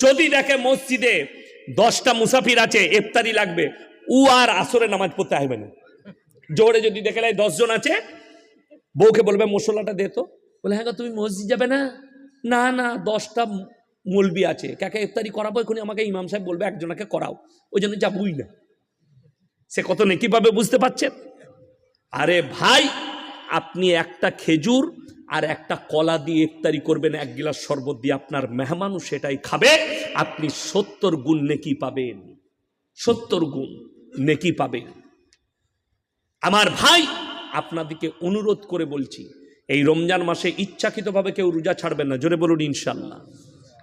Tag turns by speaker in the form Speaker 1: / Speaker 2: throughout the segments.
Speaker 1: যদি দেখে মসজিদে দশটা মুসাফির আছে, ইফতারি লাগবে, উ আর আসরে নামাজ পড়তে আসবে না। জোরে যদি দেখে লাই দশজন আছে, বউকে বলবে, মশলাটা দে তো। বলে হ্যাঁ তুমি মসজিদ যাবে না? না না, দশটা মলবি আছে। কাকে ইফতারি করাবো এখনই আমাকে ইমাম সাহেব বলবে, একজনকে করাও। ওই জন্য যাবই না। সে কত নেকি পাবে বুঝতে পারছেন আরে ভাই, আপনি একটা খেজুর আর একটা কলা দিয়ে ইফতারি করবেন, এক গিলাস শরবত দিয়ে আপনার মেহমানও সেটাই খাবে। আপনি সত্তর গুণ নেকি পাবেন। সত্তর গুণ নেকি পাবেন। আমার ভাই আপনাদেরকে অনুরোধ করে বলছি, এই রমজান মাসে ইচ্ছাকৃতভাবে কেউ রোজা ছাড়বেন না, জোরে বলুন ইনশাল্লাহ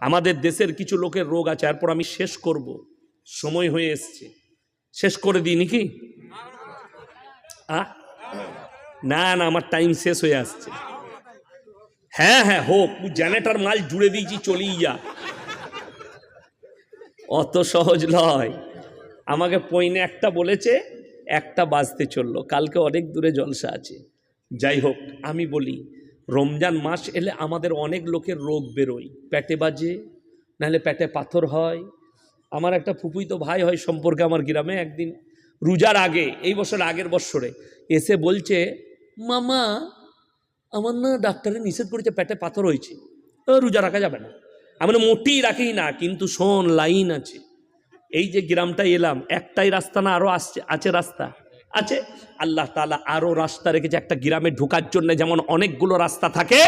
Speaker 1: আমাদের দেশের কিছু লোকের রোগ আছে, এরপর আমি শেষ করব। সময় হয়ে এসছে। শেষ করে দিই নাকি? না না, আমার টাইম শেষ হয়ে আসছে। হ্যাঁ হ্যাঁ হোক জেনেটার মাল জুড়ে দিয়েছি, চলেই যা। অত সহজ নয়। আমাকে পইনে একটা বলেছে, একটা বাজতে চলল। কালকে অনেক দূরে জলসা আছে। যাই হোক, আমি বলি, রমজান মাস এলে আমাদের অনেক লোকের রোগ বেরোয়। পেটে বাজে, নাহলে পেটে পাথর হয়। আমার একটা ফুপুই তো ভাই হয় সম্পর্কে আমার গ্রামে একদিন, রোজার আগে, এই বছর আগের বছরে এসে বলছে, মামা আমার না ডাক্তারে নিষেধ করেছে, পেটে পাথর হয়েছে। রোজা রাখা যাবে না। আমরা মোটেই রাখি না, কিন্তু শোন, লাইন আছে। এই যে গ্রামটা এলাম, একটাই রাস্তা না, আরও আসছে, আছে রাস্তা? আছে। আল্লাহ তালা আরও রাস্তা রেখেছে, একটা গ্রামে ঢোকার জন্য যেমন অনেকগুলো রাস্তা থাকে,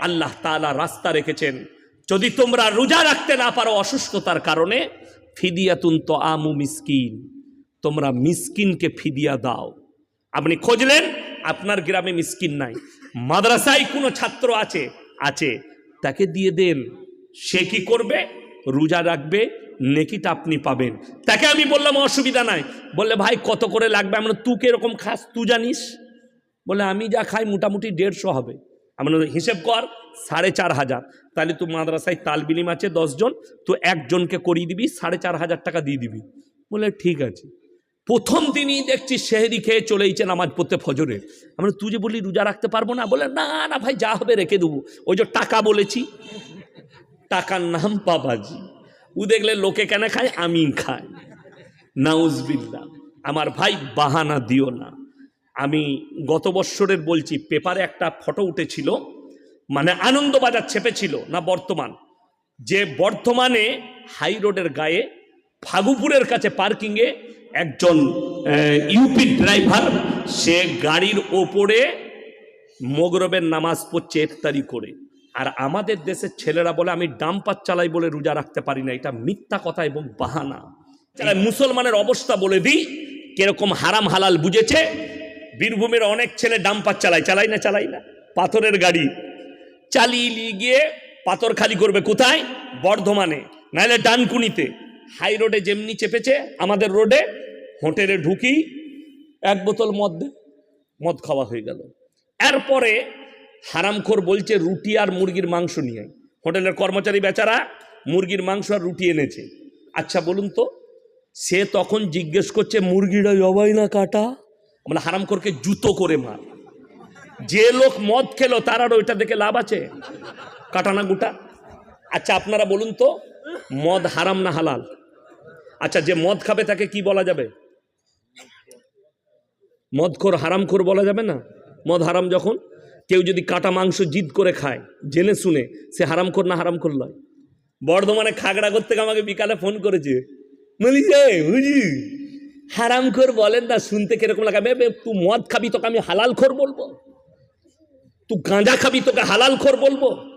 Speaker 1: আল্লাহ তাআলা রাস্তা রেখেছেন। যদি তোমরা রোজা রাখতে না পারো অসুস্থতার কারণে, ফিদিয়াতুন তো আমু মিসকিন। তোমরা মিসকিনকে ফিদিয়া দাও। আপনি খুঁজলেন, আপনার গ্রামে মিসকিন নাই। মাদ্রাসায় কোনো ছাত্র আছে? আছে। তাকে দিয়ে দেন। সে কি করবে? রোজা রাখবে নেকিটা আপনি পাবেন। তাকে আমি বললাম, অসুবিধা নাই। বললে, ভাই, কত করে লাগবে? আমরা তুই কীরকম খাস, তুই জানিস? বলে আমি যা খাই মোটামুটি দেড়শো হবে। আমরা হিসেব কর, সাড়ে চার হাজার। তাহলে তুই মাদ্রাসায় তালবিলিম আছে দশজন তো একজনকে করিয়ে দিবি, সাড়ে চার হাজার টাকা দিয়ে দিবি। বলে ঠিক আছে। প্রথম দিনই দেখছি সেহেরি খেয়ে চলেইছে নামাজ পড়তে ফজরে। আমরা তুই যে বলি রোজা রাখতে পারব না? বলে, না না ভাই, যা হবে রেখে দেবো। ওই যে টাকা বলেছি। টাকার নাম পাবাজি ও দেখলে লোকে কেন খায়? আমি খাই। নাউজবিল্লা আমার ভাই বাহানা দিও না। আমি গত বৎসরের বলছি, পেপারে একটা ফটো উঠেছিল মানে আনন্দবাজার ছেপেছিল, না বর্তমান। যে বর্তমানে হাই রোডের গায়ে, ফাগুপুরের কাছে পার্কিংয়ে একজন ইউপি ড্রাইভার সে গাড়ির ওপরে মোগরবের নামাজ পড়ছে ইফতারি করে। আর আমাদের দেশের ছেলেরা বলে, আমি ডাম্পার চালাই বলে রোজা রাখতে পারি না। এটা মিথ্যা কথা এবং বাহানা। যারা মুসলমানের অবস্থা বলে দিই, কীরকম হারাম হালাল বুঝেছে, বীরভূমের অনেক ছেলে ডাম্পার চালায়। চালাই না চালাই না। পাথরের গাড়ি। চালিয়ে গিয়ে পাথর খালি করবে কোথায়? বর্ধমানে। নাহলে ডানকুনিতে। হাই রোডে যেমনি চেপেছে, আমাদের রোডে হোটেলে ঢুকি এক বোতল মদ মদ খাওয়া হয়ে গেল। এরপরে হারামখোর বলছে, রুটি আর মুরগির মাংস নিয়ে হোটেলের কর্মচারী বেচারা মুরগির মাংস আর রুটি এনেছে। আচ্ছা বলুন তো, সে তখন জিজ্ঞেস করছে, মুরগিটা জবাই না কাটা? মানে হারামখোরকে জুতো করে মার। যে লোক মদ খেলো, তার আর ওইটা দেখে লাভ আছে? কাটানা গুটা? আচ্ছা আপনারা বলুন তো, মদ হারাম না হালাল? আচ্ছা যে মদ খাবে তাকে কি বলা যাবে? মদখোর হারামখোর বলা যাবে না? মদ হারাম যখন কেউ যদি কাটা মাংস জিদ করে খায় জেনে শুনে সে হারামখোর না হারামখোর নয় বর্ধমানে খাগড়া গিয়ে আমাকে বিকালে ফোন করেছে। বলি বুঝি হারামখোর বলেন না শুনতে কীরকম লাগে? বে, বে, তুই মদ খাবি তোকে আমি হালাল খোর বলব। তুই গাঁজা খাবি তোকে হালাল খোর বলব।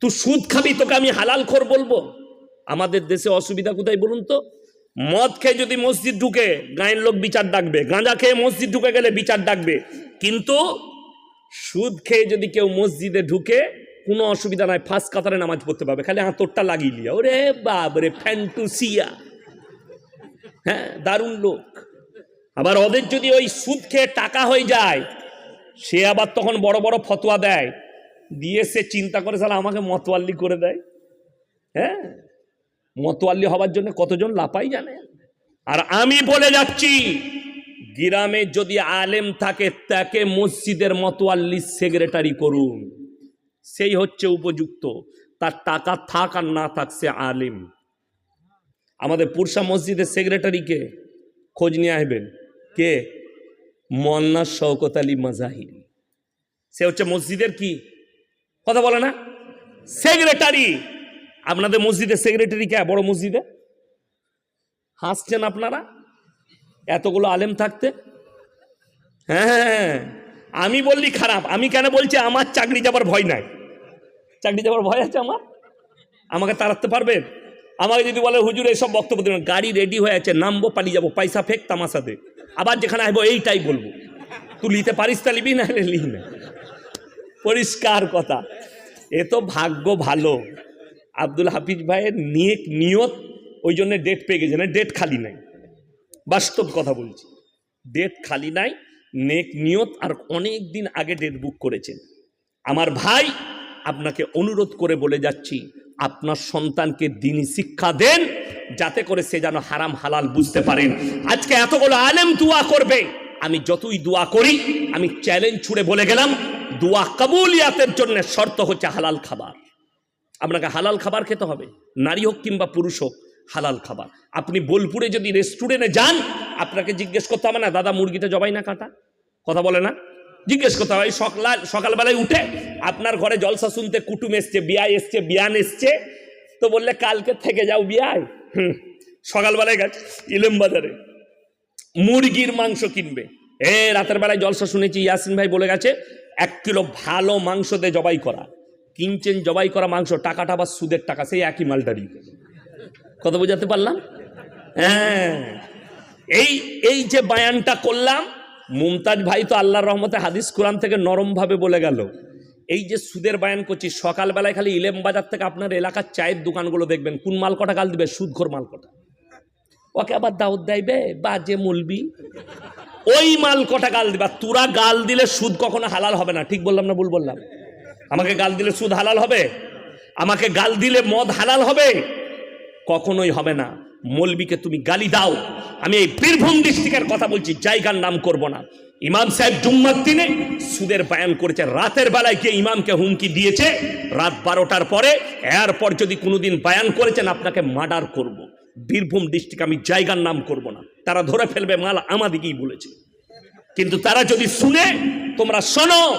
Speaker 1: তুই সুদ খাবি তোকে আমি হালাল খোর বলব। আমাদের দেশে অসুবিধা কোথায় বলুন তো? মদ খেয়ে যদি মসজিদ ঢুকে, গায়ের লোক বিচার ডাকবে। গাঁজা খেয়ে মসজিদ ঢুকে গেলে বিচার ডাকবে। কিন্তু সুদ খেয়ে যদি কেউ মসজিদে ঢুকে, কোনো অসুবিধা নাই ফার্স্ট কাতারে নামাজ পড়তে পারবে। খালি হাতরটা লাগিয়ে লিয়া ওরে বাবরে ফ্যান্টুসিয়া! হ্যাঁ দারুণ লোক। আবার ওদের যদি ওই সুদ খেয়ে টাকা হয়ে যায়, সে আবার তখন বড় বড় ফতোয়া দেয়। দিয়ে সে চিন্তা করে সালা আমাকে মতোয়াল্লি করে দেয়? হ্যাঁ? মতোয়াল্লি হবার জন্য কতজন লাপাই জানে? আর আমি বলে যাচ্ছি, গ্রামে যদি আলেম থাকে, তাকে মসজিদের মতোয়াল্লি সেক্রেটারি করুন। সেই হচ্ছে উপযুক্ত। তার টাকা থাক আর না থাক, সে আলিম। আমাদের পুরসা মসজিদের সেক্রেটারিকে খোঁজ নিয়ে আসবেন। কে? মন্না শওকত আলী মাজাহিরি। সে হচ্ছে মসজিদের কি? কথা বলে না? সেক্রেটারি। আপনাদের মসজিদের সেক্রেটারি কে? বড় মসজিদে? হাসছেন আপনারা? এতগুলো আলেম থাকতে? হ্যাঁ আমি বললি খারাপ। আমি কেন বলছি আমার চাকরি যাবার ভয় নাই? চাকরি যাবার ভয় আছে আমার? আমাকে তাড়াতে পারবে আমাকে যদি বলে, হুজুর, এসব বক্তব্য দেবেন গাড়ি রেডি হয়ে আছে, নামবো, পালিয়ে যাব। পয়সা ফেক তামাশাতে। আবার যেখানে আসব, এইটাই বলব। তুই লিতে পারিস তা লিবি না? লিখ না। পরিষ্কার কথা। এ তো ভাগ্য ভালো। আব্দুল হাফিজ ভাইয়ের নিয়ত নিয়ত ওই জন্য ডেট পেয়ে গেছে না ডেট খালি নাই। বাস্তব কথা বলছি। ডেট খালি নাই, নেক নিয়ত আর অনেক দিন আগে ডেট বুক করেছেন। আমার ভাই আপনাকে অনুরোধ করে বলে যাচ্ছি, আপনার সন্তানকে দিনই শিক্ষা দেন, যাতে করে সে যেন হারাম হালাল বুঝতে পারেন। আজকে এতগুলো আলেম দোয়া করবে। আমি যতই দোয়া করি, আমি চ্যালেঞ্জ ছুড়ে বলে গেলাম, দোয়া কাবুলিয়াতের জন্য শর্ত হচ্ছে হালাল খাবার। আপনাকে হালাল খাবার খেতে হবে। নারী হোক কিংবা পুরুষ হোক, হালাল খাবার। আপনি বোলপুরে যদি রেস্টুরেন্টে যান, আপনাকে জিজ্ঞেস করতে হবে, না, দাদা মুরগিটা জবাই না কাটা? কথা বলে না? জিজ্ঞেস করতে হবে সকাল, সকালবেলায় উঠে আপনার ঘরে জলসা শুনতে কুটুম এসছে বিয়ায় এসছে, বিয়ান এসছে? তো বললে, কালকে থেকে যাও বিয়ায় হুম, সকালবেলায় গেছে, ইলেম বাজারে। মুরগির মাংস কিনবে। এ, রাতের বেলায় জলসা শুনেছি, ইয়াসিন ভাই বলে গেছে, এক কিলো ভালো মাংস দিয়ে জবাই করা। কিনছেন জবাই করা মাংস, টাকাটা আবার সুদের টাকা, সেই একই মালটারই। কথা বোঝাতে পারলাম? হ্যাঁ। এই এই যে বায়ানটা করলাম, মুমতাজ ভাই তো আল্লাহর রহমতে হাদিস কোরআন থেকে নরমভাবে বলে গেল। এই যে সুদের বায়ান করছি, সকালবেলায় খালি ইলেম বাজার থেকে আপনার এলাকার চায়ের দোকানগুলো দেখবেন, কোন মাল কটা গাল দিবে? সুদঘর মাল কটা। ওকে আবার দাউদ দেবে বা যে মুলবি। ওই মাল কটা গাল দিবা? তোরা গাল দিলে সুদ কখনো হালাল হবে না। ঠিক বললাম না ভুল বললাম? আমাকে গাল দিলে সুদ হালাল হবে? আমাকে গাল দিলে মদ হালাল হবে? কখনোই হবে না। মলবিকে তুমি গালি দাও। আমি এই বীরভূম ডিস্ট্রিক্টের কথা বলছি, জায়গার নাম করব না। ইমাম সাহেব জুম্মার দিনে সুদের বায়ান করেছে। রাতের বেলায় গিয়ে ইমামকে হুমকি দিয়েছে। রাত বারোটার পরে এরপর যদি কোনোদিন বায়ান করেছেন আপনাকে মার্ডার করব। বীরভূম ডিস্ট্রিক্ট আমি জায়গার নাম করব না। তারা ধরে ফেলবে, মাল আমাদিকেই বলেছে। কিন্তু তারা যদি শুনে, তোমরা শোনো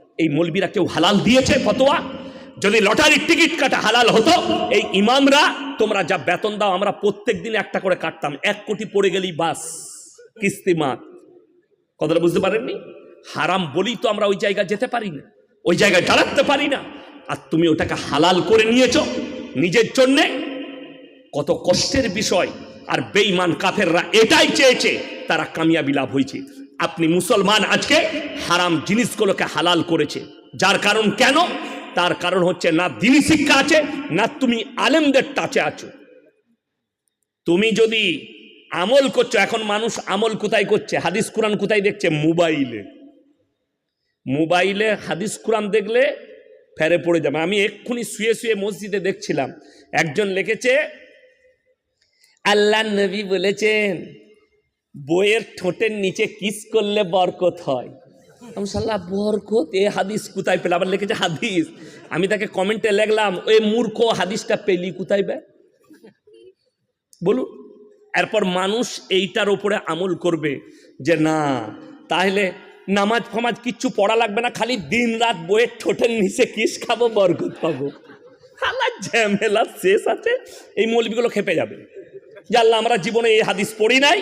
Speaker 1: এই মলবিরা কেউ হালাল দিয়েছে, ফতোয়া? যদি লটারির টিকিট কাটা হালাল হতো, এই ইমামরা, তোমরা যা বেতন দাও, আমরা প্রত্যেক দিন একটা করে কাটতাম। এক কোটি পড়ে গেলেই বাস, কিস্তি মাত। কথাটা বুঝতে পারেননি? হারাম বলেই তো আমরা ওই জায়গায় যেতে পারি না, ওই জায়গায় দাঁড়াতে পারি না। আর তুমি ওটাকে হালাল করে নিয়েছ, নিজের জন্যে? কত কষ্টের বিষয়। আর বেঈমান কাফেররা এটাই চেয়েছে, তারা কামিয়াবি লাভ হয়েছে। আপনি মুসলমান আজকে হারাম জিনিসগুলোকে হালাল করেছে। যার কারণ কেন? তার কারণ হচ্ছে না দিনী শিক্ষা আছে, না তুমি আলেমদের টাচে আছো। তুমি যদি আমল করছ, এখন মানুষ আমল কোথায় করছে? হাদিস কোরআন কোথায় দেখছে? মোবাইলে। মোবাইলে হাদিস কোরআন দেখলে ফেরে পড়ে যাবে। আমি এক্ষুনি শুয়ে শুয়ে মসজিদে দেখছিলাম। একজন লিখেছে, আল্লাহ নবী বলেছেন বইয়ের ঠোঁটের নিচে কিস করলে বরকত হয়। আমি বরকত? এ হাদিস কোথায় পেলে আবার লিখেছে হাদিস। আমি তাকে কমেন্টে লিখলাম ওই মূর্খ, হাদিসটা পেলি কোথায় বে? বলুন। এরপর মানুষ এইটার ওপরে আমল করবে যে না, তাহলে নামাজ ফামাজ কিচ্ছু পড়া লাগবে না, খালি দিন রাত বইয়ের ঠোঁটের নিচে কিস খাব, বরকত পাবো। হালা, ঝামেলা শেষ আছে, এই মৌলবিগুলো খেপে যাবে। যে আল্লাহ, আমরা জীবনে এই হাদিস পড়ি নাই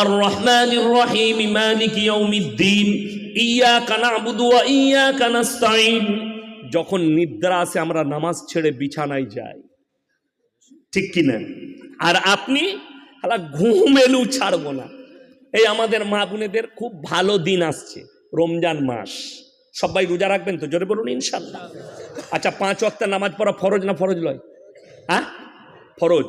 Speaker 1: আর রহমান রহিম মালিক ইয়াউমিদ্দিন ইয়াকা নাবুদু ওয়া ইয়াকা নাস্তাইন যখন নিদ্রা আসে, আমরা নামাজ ছেড়ে বিছানায় যাই। ঠিক কি না আর আপনি, হালা ঘুম এলু ছাড়ব না। এই আমাদের মা বোনেদের খুব ভালো দিন আসছে, রমজান মাস। সবাই রোজা রাখবেন তো? জোরে বলুন, ইনশাল্লাহ। আচ্ছা পাঁচ ওয়াক্ত নামাজ পড়া ফরজ না ফরজ লয়? হ্যাঁ? ফরজ।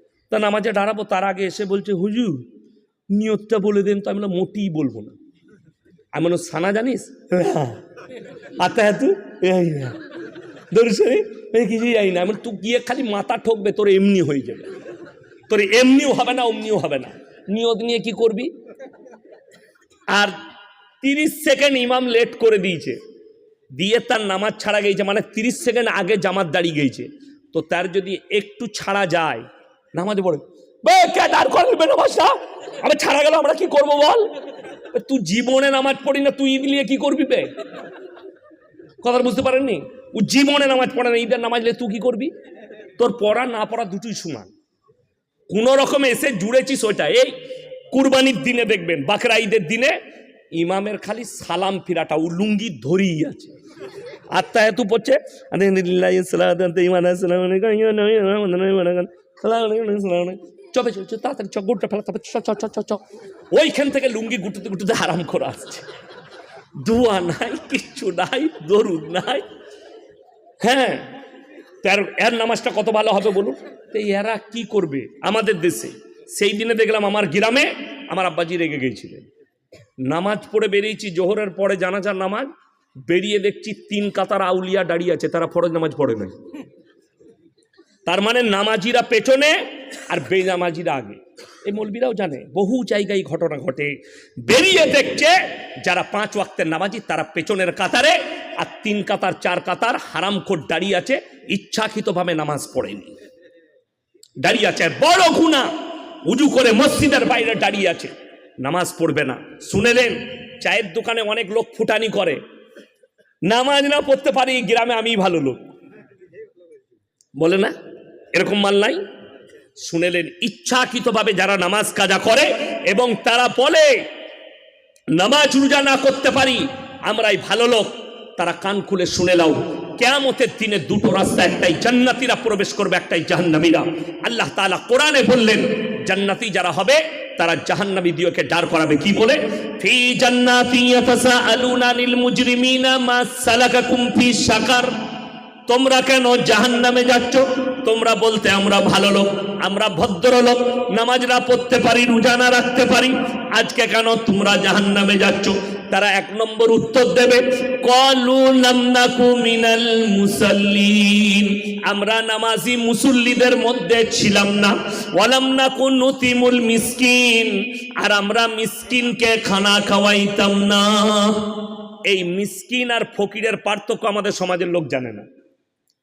Speaker 1: তা নামাজে দাঁড়াবো তার আগে এসে বলছে হুজুর নিয়তটা বলে দেন তো আমি মোটেই বলব না। আমি বললাম, সানা জানিস? আতা হ্যাঁ তুই? এই না দর্শনে এই কিছুই যাই না। আমি তুই গিয়ে খালি মাথা ঠকবে তোর এমনি হয়ে যাবে। তোর এমনিও হবে না অমনিও হবে না। নিয়ত নিয়ে কি করবি? আর তিরিশ সেকেন্ড ইমাম লেট করে দিয়েছে। দিয়ে তার নামাজ ছাড়া গেছে মানে তিরিশ সেকেন্ড আগে জামাত দাঁড়িয়ে গেছে। তো তার যদি একটু ছাড়া যায় নামাজ পড়ে দাঁড় করবে নামাজটা আমি ছাড়া গেল আমরা কি করব বল তুই জীবনে নামাজ পড়ি না তুই ঈদ নিয়ে কি করবি বে কথা বুঝতে পারেননি ও জীবনে নামাজ পড়ে না ঈদের নামাজ তুই কি করবি তোর পড়া না পড়া দুটোই সমান কোন রকমে এসে জুড়েছিস ওইটা এই কুরবানির দিনে দেখবেন বাকরা ঈদের দিনে ইমামের খালি সালাম ফিরাটা ও লুঙ্গি ধরেই আছে আত্মা এত পড়ছে চবে চলছে তাড়াতাড়ি চ ফেলা চ চ চ চ চ ওইখান থেকে লুঙ্গি গুটুতে গুটুতে আরাম করে আসছে। দুয়া নাই, কিচ্ছু নাই, দরুদ নাই। হ্যাঁ তার এর নামাজটা কত ভালো হবে বলুন? তো এরা কি করবে আমাদের দেশে? সেই দিনে দেখলাম আমার গ্রামে আমার আব্বাজি রেগে গিয়েছিলেন নামাজ পড়ে বেরিয়েছি, জোহরের পরে জানাজার নামাজ। বেরিয়ে দেখছি তিন কাতার আউলিয়া দাঁড়িয়ে আছে, তারা ফরজ নামাজ পড়ে নাই। তার মানে নামাজিরা পেছনে আর বেনামাজিরা আগে। এই মৌলবীরাও জানে, বহু জায়গায় ঘটনা ঘটে। বেরিয়ে দেখছে যারা পাঁচ ওয়াক্তের নামাজি, তারা পেছনের কাতারে আর তিন কাতার, চার কাতার হারামখোর দাঁড়িয়ে আছে, ইচ্ছাকৃতভাবে নামাজ পড়েনি। দাঁড়িয়ে আছে, বড় গুণা উজু করে মসজিদের বাইরে দাঁড়িয়ে আছে। নামাজ পড়বে না। শুনেলেন চায়ের দোকানে অনেক লোক ফুটানি করে। নামাজ না পড়তে পারি, গ্রামে আমি ভালো লোক। বলে না? এরকম মাল নাই। শুনেলেন, ইচ্ছাকৃতভাবে যারা নামাজ কাজা করে এবং তারা বলে, নামাজ রোজা না করতে পারি, আমরাই ভালো লোক। তারা কান খুলে শুনে লাও কেয়ামতের দিনে দুটো রাস্তা, একটাই জান্নাতিরা প্রবেশ করবে, একটাই জাহান্নামীরা। আল্লাহ তালা কোরআনে বললেন, জান্নাতি যারা হবে, তারা জাহান্নামী দিওকে ডার করাবে। কি বলে? ফি জান্নাতি ইয়াতাসাআলুনা মা সালাকাকুম ফি সাকার তোমরা কেন জাহান নামে যাচ্ছ? তোমরা বলতে আমরা ভালো লোক, আমরা ভদ্র লোক নামাজরা পড়তে পারি, রোজা না রাখতে পারি। আজকে কেন তোমরা জাহান নামে যাচ্ছ? তারা এক নম্বর উত্তর দেবে মিনাল আমরা নামাজি মুসল্লিদের মধ্যে ছিলাম না। ওয়ালাম নাকু নতিমুল মিসকিন। আর আমরা মিসকিনকে খানা খাওয়াইতাম না। এই মিসকিন আর ফকিরের পার্থক্য আমাদের সমাজের লোক জানে না।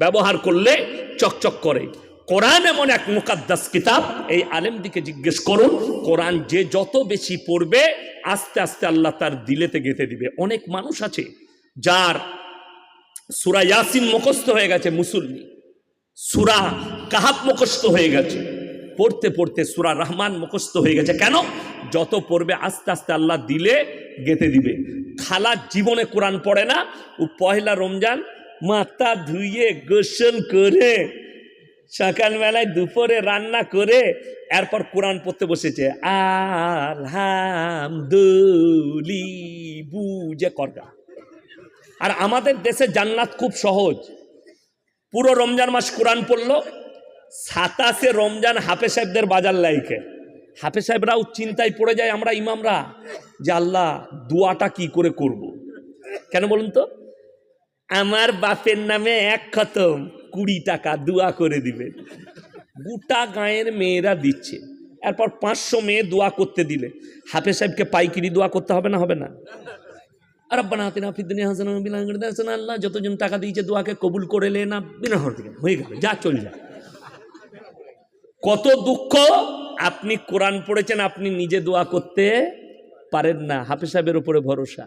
Speaker 1: ব্যবহার করলে চকচক করে। কোরআন এমন এক মুকাদ্দাস কিতাব, এই আলেম দিকে জিজ্ঞেস করুন, কোরআন যে যত বেশি পড়বে, আস্তে আস্তে আল্লাহ তার দিলেতে গেঁথে দিবে। অনেক মানুষ আছে যার সুরা ইয়াসিন মুখস্থ হয়ে গেছে মুসল্লি, সুরা কাহাব মুখস্থ হয়ে গেছে, পড়তে পড়তে সুরা রহমান মুখস্থ হয়ে গেছে। কেন? যত পড়বে, আস্তে আস্তে আল্লাহ দিলে গেঁথে দিবে। খালা জীবনে কোরআন পড়ে না, ও পয়লা রমজান মাথা ধুয়ে গোসল করে সকালবেলায় দুপুরে রান্না করে এরপর কোরআন পড়তে বসেছে। আলহামদুলি বুঝে করগা। আর আমাদের দেশে জান্নাত খুব সহজ। পুরো রমজান মাস কোরআন পড়ল, সাতাশে রমজান হাফে সাহেবদের বাজার লাইকে। হাফে সাহেবরাও চিন্তায় পড়ে যায়, আমরা ইমামরা। যে আল্লাহ দোয়াটা কি করে করব। কেন বলুন তো? আমার বাপের নামে এক খতম, কুড়ি টাকা দোয়া করে দিবেন গোটা গাঁয়ের মেয়েরা দিচ্ছে। এরপর পাঁচশো মেয়ে দোয়া করতে দিলে। হাফে সাহেবকে পাইকিরি দোয়া করতে হবে না? হবে না। আর আব্বানা হাতে না ফিদ্দিনী হাসান হাসান আল্লাহ যতজন টাকা দিয়েছে দোয়াকে কবুল করে লে না, বিনা হতে হয়ে গেল, যা চল যা। কত দুঃখ, আপনি কোরআন পড়েছেন, আপনি নিজে দোয়া করতে পারেন না। হাফে সাহেবের উপরে ভরসা।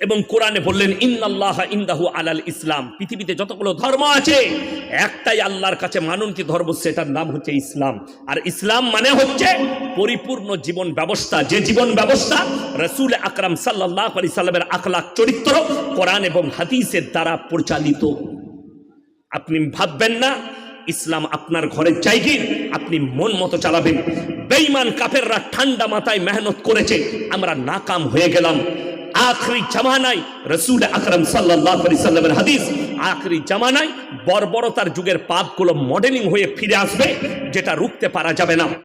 Speaker 1: এবং কোরআনে বললেন, ইন্নাল্লাহ ইন্দাহু আলাল ইসলাম। পৃথিবীতে যতগুলো ধর্ম আছে, একটাই আল্লাহর কাছে মানন্তি ধর্ম, সেটার নাম হচ্ছে ইসলাম। আর ইসলাম মানে হচ্ছে পরিপূর্ণ জীবন ব্যবস্থা। যে জীবন ব্যবস্থা রসুল আকরাম সাল্লাহ আলি সাল্লামের আখলাক চরিত্র, কোরআন এবং হাদিসের দ্বারা পরিচালিত। আপনি ভাববেন না, ইসলাম আপনার ঘরের জায়গি, আপনি মন মতো চালাবেন। বেঈমান কাফেররা ঠান্ডা মাথায় মেহনত করেছে, আমরা নাকাম হয়ে গেলাম। আখরি জামানায় রসুল আকরম সাল্লাহ সাল্লামের হাদিস, আখরি জামানায় বর্বরতার যুগের পাপগুলো মডেলিং হয়ে ফিরে আসবে, যেটা রুখতে পারা যাবে না।